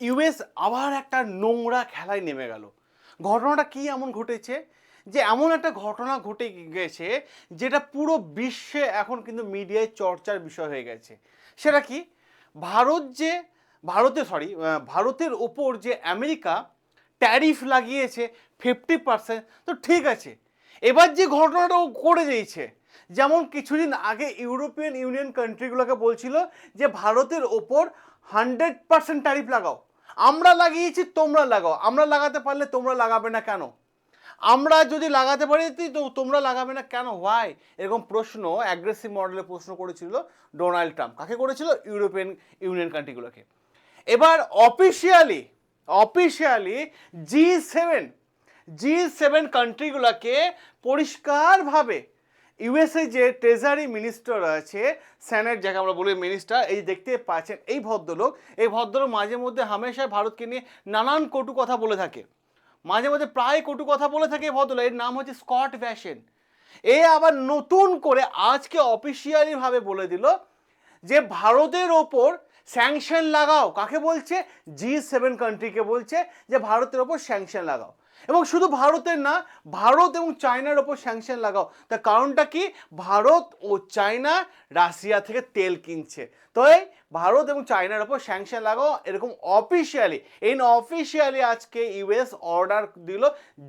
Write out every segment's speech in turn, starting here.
US আবার একটা নোংরা খেলায় নেমে গেল। ঘটনাটা কি এমন ঘটেছে? যে এমন একটা ঘটনা ঘটে গেছে, যেটা পুরো বিশ্বে এখন কিন্তু মিডিয়ায় চর্চার বিষয় হয়ে গেছে। সেটা কি? ভারত যে, ভারতে সরি ভারতের ওপর যে আমেরিকা ট্যারিফ লাগিয়েছে ফিফটি পার্সেন্ট তো ঠিক আছে। এবার যে ঘটনাটা ও করে দিয়েছে যেমন কিছুদিন আগে ইউরোপিয়ান ইউনিয়ন কান্ট্রিগুলোকে বলছিল যে ভারতের ওপর হান্ড্রেড পার্সেন্ট ট্যারিফ লাগাও। আমরা লাগিয়েছি, তোমরা লাগাও। আমরা লাগাতে পারলে তোমরা লাগাবে না কেন? আমরা যদি লাগাতে পারি, তো তোমরা লাগাবে না কেন? হোয়াই এরকম প্রশ্ন অ্যাগ্রেসিভ মডেলে প্রশ্ন করেছিল ডোনাল্ড ট্রাম্প কাকে করেছিল? ইউরোপিয়ান ইউনিয়ন কান্ট্রিগুলোকে এবার officially officially G seven G seven কান্ট্রিগুলোকে পরিষ্কারভাবে ইউএসএ যে ট্রেজারি মিনিস্টার আছে স্যানের যাকে আমরা বলি মিনিস্টার, এই দেখতে পাচ্ছেন, এই ভদ্রলোক এই ভদ্রলোক মাঝে মধ্যে হামেশায় ভারতকে নিয়ে নানান কটু কথা বলে থাকে। মাঝে মাঝে প্রায় কটু কথা বলে থাকে এই ভদ্রলোক, এর নাম হচ্ছে স্কট ভ্যাসেন এ আবার নতুন করে আজকে অফিসিয়ালিভাবে বলে দিল যে ভারতের ওপর স্যাংশন লাগাও। কাকে বলছে? জি সেভেন কান্ট্রিকে বলছে যে ভারতের ওপর স্যাংশন লাগাও। এবং শুধু ভারতের না, ভারত এবং চায়নার ওপর স্যাংশন লাগাও। তার কারণটা কি? ভারত ও চায়না রাশিয়া থেকে তেল কিনছে। তো এই ভারত এবং চায়নার ওপর স্যাংশন লাগাও এরকম অফিসিয়ালি ইন অফিসিয়ালি আজকে ইউএস অর্ডার দিল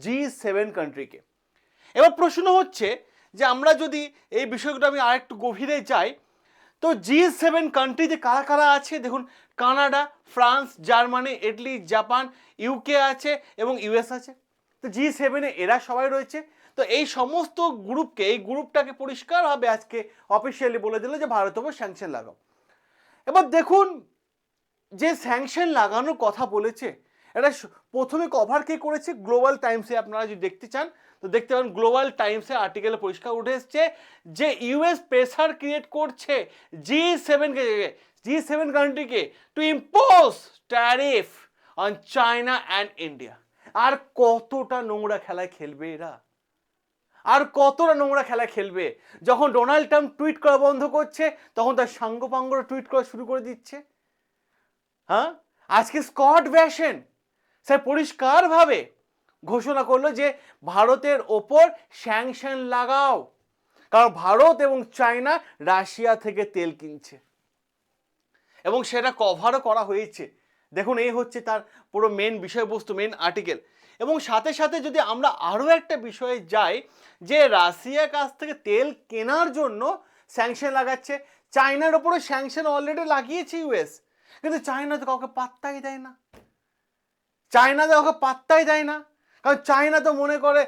জি সেভেন কান্ট্রিকে এবার প্রশ্ন হচ্ছে যে আমরা যদি এই বিষয়গুলো আমি আরেকটু গভীরে যাই, তো জি সেভেন কান্ট্রিতে কারা কারা আছে? দেখুন Canada, France, Germany, Italy, Japan UK আছে এবং ইউএস আছে। তো জি সেভেনে এরা সবাই রয়েছে। তো এই সমস্ত গ্রুপকে, এই গ্রুপটাকে পরিষ্কারভাবে আজকে অফিসিয়ালি বলে দিল যে ভারতের ওপর স্যাংশন লাগাও। এবার দেখুন, যে স্যাংশন লাগানোর কথা বলেছে, এটা প্রথমে কভার কে করেছে গ্লোবাল টাইমসে আপনারা যদি দেখতে চান, তো দেখতে পারেন গ্লোবাল টাইমসে আর্টিকেলে পরিষ্কার উঠে এসছে যে ইউএস প্রেসার ক্রিয়েট করছে জি সেভেনকে G seven কান্ট্রিকে to impose tariff on China and India আর কতটা নোংরা খেলায় খেলবে এরা? আর কতটা নোংরা খেলা খেলবে? যখন ডোনাল্ড ট্রাম্প টুইট করা বন্ধ করছে, তখন তার সাঙ্গপাঙ্গরা টুইট করা শুরু করে দিচ্ছে। হ্যাঁ? আজকে স্কট ভ্যাসেন সে পরিষ্কারভাবে ঘোষণা করল যে ভারতের ওপর স্যাংশন লাগাও। কারণ ভারত এবং চায়না রাশিয়া থেকে তেল কিনছে। এবং সেটা কভারও করা হয়েছে। দেখুন, এই হচ্ছে তার পুরো মেন বিষয়বস্তু মেন আর্টিকেল এবং সাথে সাথে যদি আমরা আরও একটা বিষয়ে যাই, যে রাশিয়ার কাছ থেকে তেল কেনার জন্য স্যাংশন লাগাচ্ছে, চায়নার ওপরে স্যাংশন অলরেডি লাগিয়েছে ইউএস কিন্তু চায়না তো কাউকে পাত্তাই দেয় না। চায়না তো কাউকে পাত্তাই দেয় না। কারণ চায়না তো মনে করে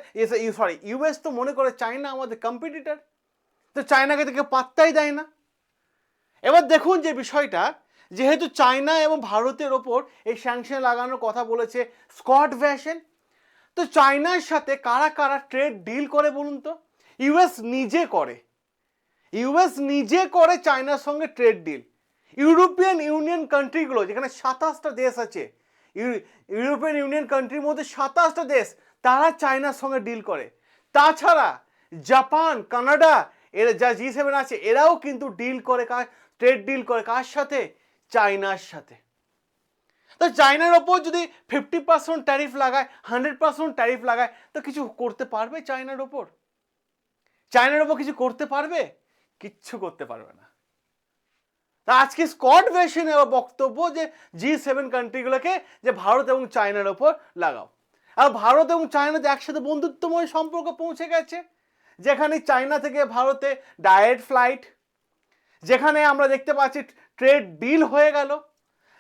সরি ইউএস তো মনে করে চায়না আমাদের কম্পিটিটার তো চায়নাকে থেকে পাত্তাই দেয় না। এবার দেখুন যে বিষয়টা যেহেতু চায়না এবং ভারতের ওপর এই স্যাংশন লাগানোর কথা বলেছে স্কট ভ্যাসেন তো চায়নার সাথে কারা কারা ট্রেড ডিল করে বলুন তো? ইউএস নিজে করে। ইউএস নিজে করে চায়নার সঙ্গে ট্রেড ডিল ইউরোপিয়ান ইউনিয়ন কান্ট্রিগুলো যেখানে সাতাশটা দেশ আছে ইউ- ইউরোপিয়ান ইউনিয়ন কান্ট্রির মধ্যে সাতাশটা দেশ, তারা চায়নার সঙ্গে ডিল করে। তাছাড়া জাপান, কানাডা, এরা যা জি সেভেন আছে, এরাও কিন্তু ডিল করে কার ট্রেড ডিল করে। কার সাথে? চায়নার সাথে। তো চায়নার ওপর যদি ফিফটি পার্সেন্ট ট্যারিফ লাগায় হান্ড্রেড পার্সেন্ট ট্যারিফ লাগায়, তো কিছু করতে পারবে চায়নার ওপর? চায়নার ওপর কিছু করতে পারবে? কিচ্ছু করতে পারবে না। তা আজকে স্কট ভেশনের বক্তব্য যে জি সেভেন কান্ট্রিগুলোকে যে ভারত এবং চায়নার ওপর লাগাও। আর ভারত এবং চায়নাতে একসাথে বন্ধুত্বময় সম্পর্ক পৌঁছে গেছে, যেখানে চায়না থেকে ভারতে ডায়েট ফ্লাইট যেখানে আমরা দেখতে পাচ্ছি ট্রেড ডিল হয়ে গেল,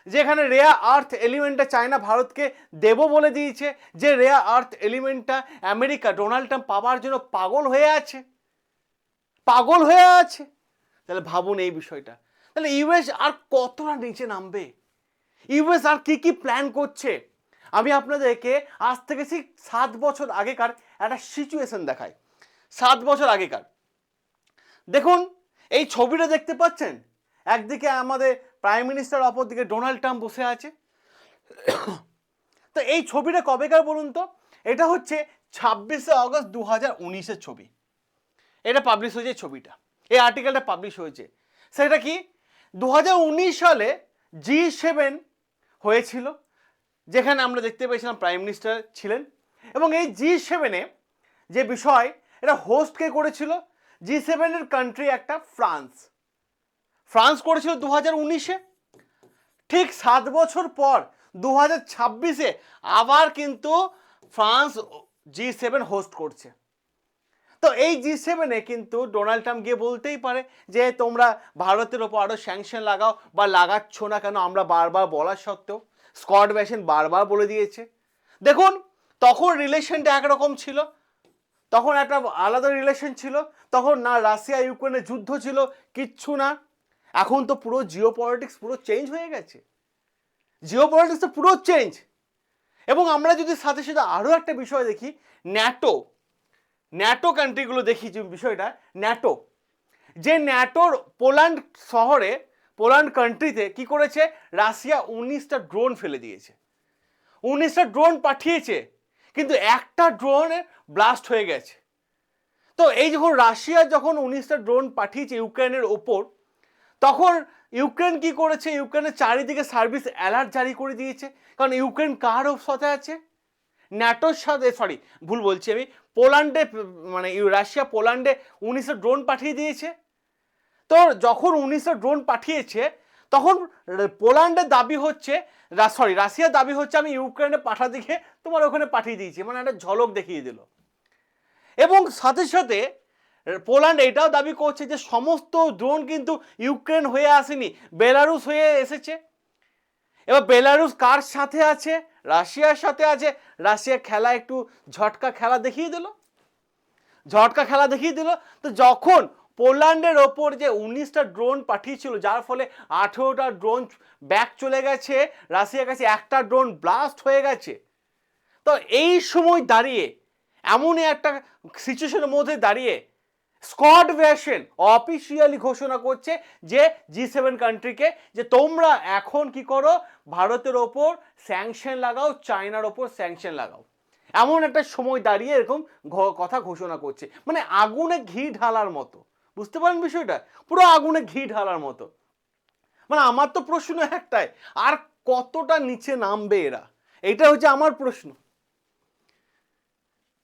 যেখানে রেয়া আর্থ এলিমেন্টটা চায়না ভারতকে দেব বলে দিয়েছে, যে রেয়া আর্থ এলিমেন্টটা আমেরিকা ডোনাল্ড ট্রাম্প পাওয়ার জন্য পাগল হয়ে আছে। পাগল হয়ে আছে। তাহলে ভাবুন এই বিষয়টা। তাহলে ইউএস আর কতটা নিচে নামবে? ইউএস আর কি কি প্ল্যান করছে? আমি আপনাদেরকে আজ থেকে ঠিক সাত বছর আগেকার একটা সিচুয়েশন দেখাই। সাত বছর আগেকার। দেখুন, এই ছবিটা দেখতে পাচ্ছেন? একদিকে আমাদের প্রাইম মিনিস্টার অপরদিকে ডোনাল্ড ট্রাম্প বসে আছে। তো এই ছবিটা কবেকার বলুন তো? এটা হচ্ছে ছাব্বিশে আগস্ট দু হাজার উনিশের ছবি। এটা পাবলিশ হয়েছে ছবিটা। এই আর্টিকেলটা পাবলিশ হয়েছে। সেটা কি? দু হাজার উনিশ সালে জি সেভেন হয়েছিল, যেখানে আমরা দেখতে পেয়েছিলাম প্রাইম মিনিস্টার ছিলেন। এবং এই জি সেভেনে যে বিষয়, এটা হোস্ট কে করেছিল? জি সেভেনের কান্ট্রি একটা ফ্রান্স ফ্রান্স করেছিল দু হাজার উনিশে। ঠিক সাত বছর পর দু হাজার ছাব্বিশে আবার কিন্তু ফ্রান্স জি সেভেন হোস্ট করছে। তো এই জি সেভেনে কিন্তু ডোনাল্ড ট্রাম্প গিয়ে বলতেই পারে যে, তোমরা ভারতের ওপর আরও স্যাংশন লাগাও বা লাগাচ্ছ না কেন, আমরা বারবার বলার সত্ত্বেও। স্কট ব্যাসেন বারবার বলে দিয়েছে। দেখুন, তখন রিলেশনটা একরকম ছিল। তখন একটা আলাদা রিলেশন ছিল। তখন না রাশিয়া ইউক্রেনের যুদ্ধ ছিল, কিচ্ছু না। এখন তো পুরো জিও পলিটিক্স পুরো চেঞ্জ হয়ে গেছে। জিও পলিটিক্স তো পুরো চেঞ্জ এবং আমরা যদি সাথে সাথে আরও একটা বিষয় দেখি ন্যাটো ন্যাটো কান্ট্রিগুলো দেখি যে বিষয়টা ন্যাটো যে ন্যাটোর পোল্যান্ড শহরে, পোল্যান্ড কান্ট্রিতে কি করেছে? রাশিয়া উনিশটা ড্রোন ফেলে দিয়েছে। উনিশটা ড্রোন পাঠিয়েছে, কিন্তু একটা ড্রোনে ব্লাস্ট হয়ে গেছে। তো এই যখন রাশিয়া যখন উনিশটা ড্রোন পাঠিয়েছে ইউক্রেনের ওপর তখন ইউক্রেন কি করেছে? ইউক্রেনের চারিদিকে সার্ভিস অ্যালার্ট জারি করে দিয়েছে। কারণ ইউক্রেন কার সাথে আছে? ন্যাটোর সাথে সরি ভুল বলছি আমি। পোল্যান্ডে মানে রাশিয়া পোল্যান্ডে উনিশশো ড্রোন পাঠিয়ে দিয়েছে। তো যখন উনিশশো ড্রোন পাঠিয়েছে, তখন পোল্যান্ডের দাবি হচ্ছে সরি রাশিয়ার দাবি হচ্ছে, আমি ইউক্রেনে পাঠাতে গিয়ে তোমার ওখানে পাঠিয়ে দিয়েছি। মানে একটা ঝলক দেখিয়ে দিল। এবং সাথে সাথে পোল্যান্ড এটাও দাবি করছে যে সমস্ত ড্রোন কিন্তু ইউক্রেন হয়ে আসেনি বেলারুস হয়ে এসেছে। এবার বেলারুস কার সাথে আছে? রাশিয়ার সাথে আছে। রাশিয়া খেলা একটু ঝটকা খেলা দেখিয়ে দিল। ঝটকা খেলা দেখিয়ে দিল। তো যখন পোল্যান্ডের ওপর যে উনিশটা ড্রোন পাঠিয়েছিল, যার ফলে আঠেরোটা ড্রোন ব্যাক চলে গেছে, রাশিয়ার কাছে একটা ড্রোন ব্লাস্ট হয়ে গেছে। তো এই সময় দাঁড়িয়ে, এমনই একটা সিচুয়েশনের মধ্যে দাঁড়িয়ে স্কট ভ্যাশন অফিসিয়ালি ঘোষণা করছে যে জি সেভেন কান্ট্রিকে যে তোমরা এখন কি করো? ভারতের ওপর স্যাংশন লাগাও চায়নার ওপর স্যাংশন লাগাও। এমন একটা সময় দাঁড়িয়ে এরকম কথা ঘোষণা করছে। মানে আগুনে ঘি ঢালার মতো। বুঝতে পারেন বিষয়টা? পুরো আগুনে ঘি ঢালার মতো। মানে আমার তো প্রশ্ন একটাই, আর কতটা নিচে নামবে এরা? এটা হচ্ছে আমার প্রশ্ন।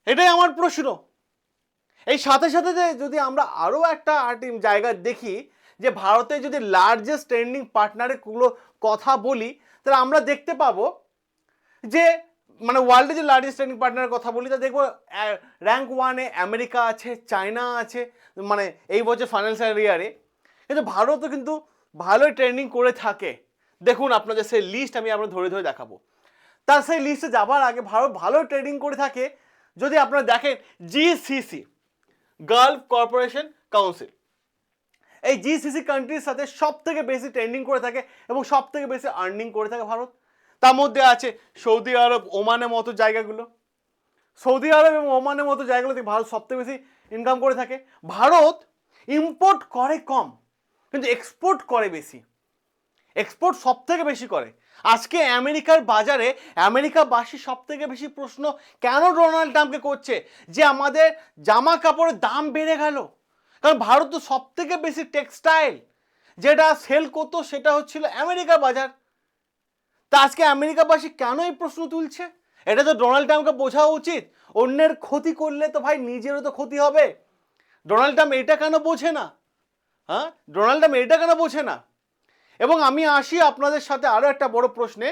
এটাই আমার প্রশ্ন। এই সাথে সাথে যদি আমরা আরও একটা জায়গা দেখি, যে ভারতে যদি লার্জেস্ট ট্রেন্ডিং পার্টনারেরগুলো কথা বলি, তাহলে আমরা দেখতে পাবো যে মানে ওয়ার্ল্ডে যে লার্জেস্ট ট্রেন্ডিং পার্টনারের কথা বলি, তা দেখব র্যাঙ্ক ওয়ানে আমেরিকা আছে, চায়না আছে মানে এই বছর ফাইন্যান্সিয়াল ইয়ারে কিন্তু ভারতও কিন্তু ভালোই ট্রেন্ডিং করে থাকে। দেখুন আপনাদের সেই লিস্ট আমি আপনার ধরে ধরে দেখাবো। তার সেই লিস্টে যাবার আগে ভারত ভালো ট্রেডিং করে থাকে। যদি আপনারা দেখেন জিসিসি গালফ কর্পোরেশন কাউন্সিল এই জিসিসি কান্ট্রির সাথে সব থেকে বেশি ট্রেন্ডিং করে থাকে এবং সব থেকে বেশি আর্নিং করে থাকে ভারত। তার মধ্যে আছে সৌদি আরব, ওমানের মতো জায়গাগুলো। সৌদি আরব এবং ওমানের মতো জায়গাগুলোতে ভারত সবথেকে বেশি ইনকাম করে থাকে। ভারত ইম্পোর্ট করে কম, কিন্তু এক্সপোর্ট করে বেশি। এক্সপোর্ট সব থেকে বেশি করে। আজকে আমেরিকার বাজারে আমেরিকাবাসী সব থেকে বেশি প্রশ্ন, কেন ডোনাল্ড ট্রাম্পকে করছে? যে আমাদের জামা কাপড়ের দাম বেড়ে গেল। কারণ ভারত তো সব থেকে বেশি টেক্সটাইল যেটা সেল করতো সেটা হচ্ছিল আমেরিকার বাজার। তা আজকে আমেরিকাবাসী কেন এই প্রশ্ন তুলছে? এটা তো ডোনাল্ড ট্রাম্পকে বোঝা উচিত। অন্যের ক্ষতি করলে তো ভাই নিজেরও তো ক্ষতি হবে। ডোনাল্ড ট্রাম্প এটা কেন বোঝে না? হ্যাঁ? ডোনাল্ড ট্রাম্প এটা কেন বোঝে না? এবং আমি আসি আপনাদের সাথে আরও একটা বড় প্রশ্নে।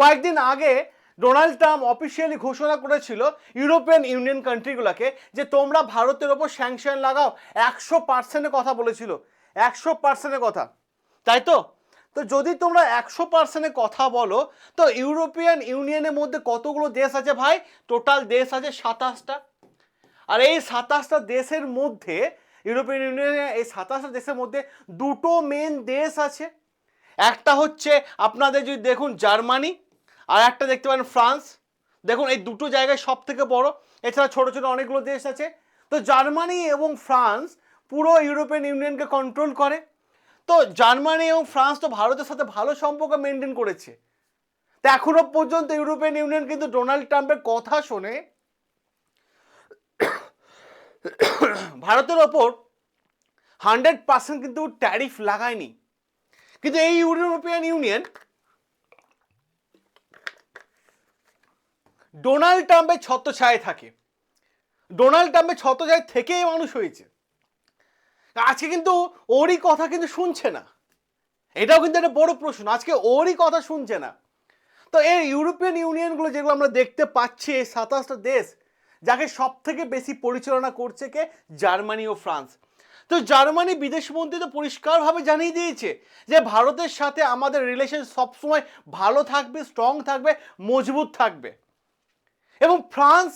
কয়েকদিন আগে ডোনাল্ড ট্রাম্প অফিসিয়ালি ঘোষণা করেছিল ইউরোপিয়ান ইউনিয়ন কান্ট্রিগুলোকে যে তোমরা ভারতের ওপর স্যাংশন লাগাও, একশো পার্সেন্টের কথা বলেছিল। একশো পার্সেন্টের কথা। তাই তো? তো যদি তোমরা একশো পার্সেন্টের কথা বলো, তো ইউরোপিয়ান ইউনিয়নের মধ্যে কতগুলো দেশ আছে ভাই? টোটাল দেশ আছে সাতাশটা। আর এই সাতাশটা দেশের মধ্যে ইউরোপিয়ান ইউনিয়নের এই সাতাশটা দেশের মধ্যে দুটো মেন দেশ আছে। একটা হচ্ছে আপনাদের যদি দেখুন জার্মানি, আর একটা দেখতে পারেন ফ্রান্স। দেখুন এই দুটো জায়গায় সব থেকে বড়। এছাড়া ছোট ছোট অনেকগুলো দেশ আছে। তো জার্মানি এবং ফ্রান্স পুরো ইউরোপিয়ান ইউনিয়নকে কন্ট্রোল করে। তো জার্মানি এবং ফ্রান্স তো ভারতের সাথে ভালো সম্পর্ক মেনটেন করেছে। তো এখনও পর্যন্ত ইউরোপিয়ান ইউনিয়ন কিন্তু ডোনাল্ড ট্রাম্পের কথা শোনে। ভারতের ওপর হান্ড্রেড পার্সেন্ট কিন্তু ট্যারিফ লাগায়নি। কিন্তু এই ইউরোপিয়ান ইউনিয়ন ডোনাল্ড ট্রাম্পের ছত্রছায়ায় থাকে। ডোনাল্ড ট্রাম্পের ছত্রছায়ায় থেকেই মানুষ হয়েছে। আজকে কিন্তু ওরই কথা কিন্তু শুনছে না। এটাও কিন্তু একটা বড় প্রশ্ন, আজকে ওরই কথা শুনছে না। তো এই ইউরোপিয়ান ইউনিয়নগুলো যেগুলো আমরা দেখতে পাচ্ছি, এই সাতাশটা দেশ যাকে সব থেকে বেশি পরিচালনা করছে কে? জার্মানি ও ফ্রান্স। তো জার্মানি বিদেশমন্ত্রী তো পরিষ্কারভাবে জানিয়ে দিয়েছে যে ভারতের সাথে আমাদের রিলেশন সবসময় ভালো থাকবে স্ট্রং থাকবে, মজবুত থাকবে। এবং ফ্রান্স,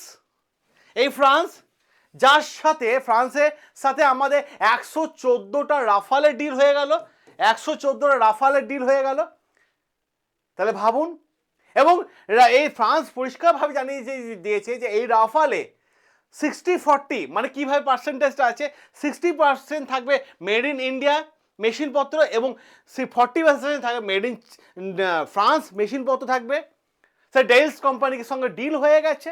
এই ফ্রান্স, যার সাথে, ফ্রান্সের সাথে আমাদের একশো চোদ্দোটা রাফালের ডিল হয়ে গেল। একশো চোদ্দোটা রাফালের ডিল হয়ে গেল। তাহলে ভাবুন এবং এই ফ্রান্স পরিষ্কারভাবে জানিয়ে দিয়েছে যে এই রাফালে সিক্সটি ফর্টি মানে কীভাবে পার্সেন্টেজটা আছে সিক্সটি পার্সেন্ট থাকবে মেড ইন ইন্ডিয়া মেশিনপত্র এবং সে ফর্টি পার্সেন্ট থাকবে মেড ইন ফ্রান্স মেশিনপত্র থাকবে। সে ডেলস কোম্পানির সঙ্গে ডিল হয়ে গেছে।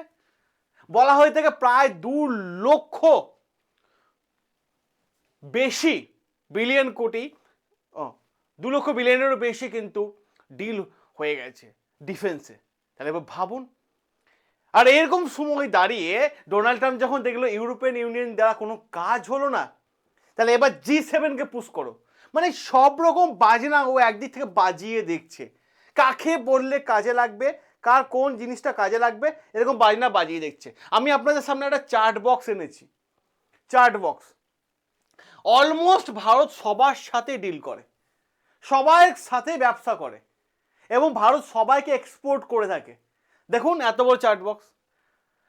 বলা হয়ে থেকে প্রায় দু লক্ষ বেশি বিলিয়ন কোটি দু লক্ষ বিলিয়নেরও বেশি কিন্তু ডিল হয়ে গেছে। ডিফেন্সে তাহলে এবার ভাবুন। আর এরকম সময় দাঁড়িয়ে ডোনাল্ড ট্রাম্প যখন দেখল ইউরোপিয়ান ইউনিয়ন দ্বারা কোনো কাজ হলো না, তাহলে এবার জি সেভেনকে পুশ করো। মানে সব রকম বাজনা ও একদিক থেকে বাজিয়ে দেখছে। কাকে বললে কাজে লাগবে, কার কোন জিনিসটা কাজে লাগবে, এরকম বাজনা বাজিয়ে দেখছে। আমি আপনাদের সামনে একটা চার্ট বক্স এনেছি। চার্ট বক্স অলমোস্ট ভারত সবার সাথে ডিল করে। সবার সাথে ব্যবসা করে। এবং ভারত সবাইকে এক্সপোর্ট করে থাকে। দেখুন এত বড় চার্ট বক্স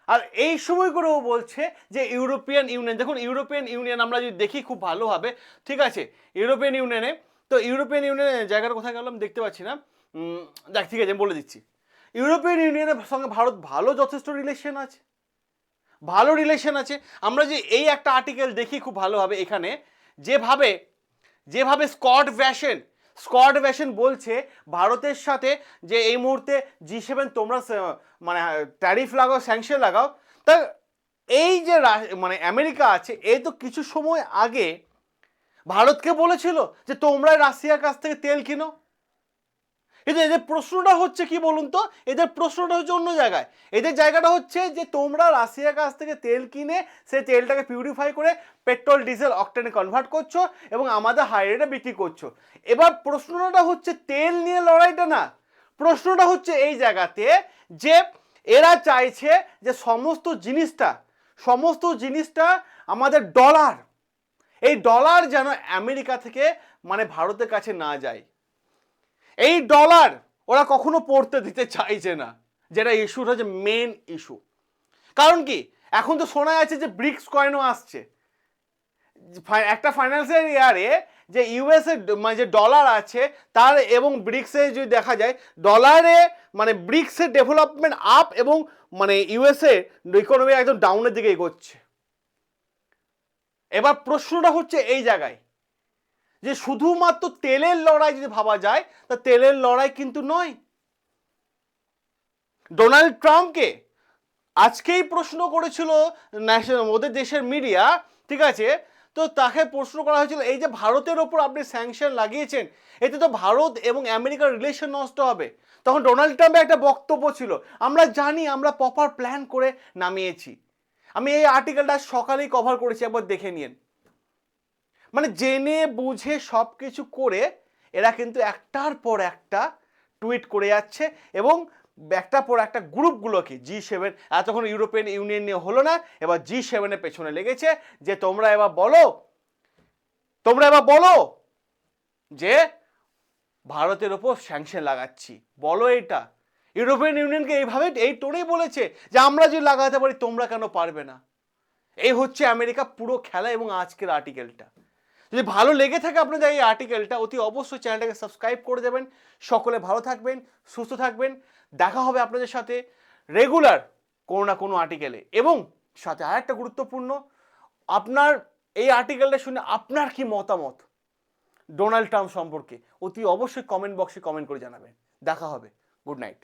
আর এই সময় করেও বলছে যে ইউরোপিয়ান ইউনিয়ন দেখুন ইউরোপিয়ান ইউনিয়ন আমরা যদি দেখি খুব ভালোভাবে, ঠিক আছে? ইউরোপিয়ান ইউনিয়নে তো ইউরোপিয়ান ইউনিয়নের জায়গাটা কোথায় গেলাম দেখতে পাচ্ছি না। দেখ ঠিক আছে, আমি বলে দিচ্ছি। ইউরোপিয়ান ইউনিয়নের সঙ্গে ভারত ভালো যথেষ্ট রিলেশন আছে। ভালো রিলেশন আছে। আমরা যে এই একটা আর্টিকেল দেখি খুব ভালোভাবে এখানে, যেভাবে যেভাবে স্কট ভ্যাশন স্কট ভ্যাশন বলছে ভারতের সাথে যে এই মুহূর্তে জি সেভেন তোমরা মানে ট্যারিফ লাগাও, স্যাংশন লাগাও, তা এই যে মানে আমেরিকা আছে এই তো কিছু সময় আগে ভারতকে বলেছিল যে তোমরা রাশিয়ার কাছ থেকে তেল কিনো। কিন্তু এদের প্রশ্নটা হচ্ছে কি বলুন তো? এদের প্রশ্নটা হচ্ছে অন্য জায়গায়। এদের জায়গাটা হচ্ছে যে তোমরা রাশিয়ার কাছ থেকে তেল কিনে সেই তেলটাকে পিউরিফাই করে পেট্রোল ডিজেল অকটেনে কনভার্ট করছ এবং আমাদের হাই রেটে বিক্রি করছ। এবার প্রশ্নটা হচ্ছে তেল নিয়ে লড়াইটা না। প্রশ্নটা হচ্ছে এই জায়গাতে যে এরা চাইছে যে সমস্ত জিনিসটা সমস্ত জিনিসটা আমাদের ডলার এই ডলার যেন আমেরিকা থেকে মানে ভারতের কাছে না যায়। এই ডলার ওরা কখনো পড়তে দিতে চাইছে না, যেটা ইস্যুটা হচ্ছে মেন ইস্যু কারণ কি? এখন তো শোনা যাচ্ছে যে ব্রিক্স কয়েনও আসছে। একটা ফাইন্যান্সিয়াল ইয়ারে যে ইউএসএ মানে যে ডলার আছে, তার এবং ব্রিক্সে যদি দেখা যায় ডলারে মানে ব্রিক্সের ডেভেলপমেন্ট আপ এবং মানে ইউএসএ ইকোনমি একদম ডাউনের দিকে এগোচ্ছে। এবার প্রশ্নটা হচ্ছে এই জায়গায় যে শুধুমাত্র তেলের লড়াই যদি ভাবা যায়, তা তেলের লড়াই কিন্তু নয়। ডোনাল্ড ট্রাম্পকে আজকেই প্রশ্ন করেছিল ন্যাশনাল, ওদের দেশের মিডিয়া, ঠিক আছে? তো তাকে প্রশ্ন করা হয়েছিল, এই যে ভারতের ওপর আপনি স্যাংশন লাগিয়েছেন, এতে তো ভারত এবং আমেরিকার রিলেশন নষ্ট হবে। তখন ডোনাল্ড ট্রাম্পের একটা বক্তব্য ছিল, আমরা জানি, আমরা প্রপার প্ল্যান করে নামিয়েছি। আমি এই আর্টিকেলটা সকালেই কভার করেছি, একবার দেখে নিন মানে জেনে বুঝে সব কিছু করে এরা কিন্তু একটার পর একটা টুইট করে যাচ্ছে এবং একটার পর একটা গ্রুপগুলোকে জি সেভেন এতক্ষণ ইউরোপিয়ান ইউনিয়ন নিয়ে হলো না, এবার জি সেভেনের পেছনে লেগেছে যে তোমরা এবার বলো, তোমরা এবার বলো যে ভারতের ওপর স্যাংশন লাগাচ্ছি। বলো এটা। ইউরোপিয়ান ইউনিয়নকে এইভাবে, এই টোনেই বলেছে যে আমরা যদি লাগাতে পারি তোমরা কেন পারবে না। এই হচ্ছে আমেরিকা পুরো খেলা এবং আজকের আর্টিকেলটা যদি ভালো লেগে থাকে আপনাদের এই আর্টিকেলটা অতি অবশ্যই চ্যানেলটাকে সাবস্ক্রাইব করে দেবেন। সকলে ভালো থাকবেন, সুস্থ থাকবেন। দেখা হবে আপনাদের সাথে রেগুলার কোনো না কোনো আর্টিকেলে এবং সাথে আর একটা গুরুত্বপূর্ণ, আপনার এই আর্টিকেলটা শুনে আপনার কি মতামত ডোনাল্ড ট্রাম্প সম্পর্কে? অতি অবশ্যই কমেন্ট বক্সে কমেন্ট করে জানাবেন। দেখা হবে। Good night.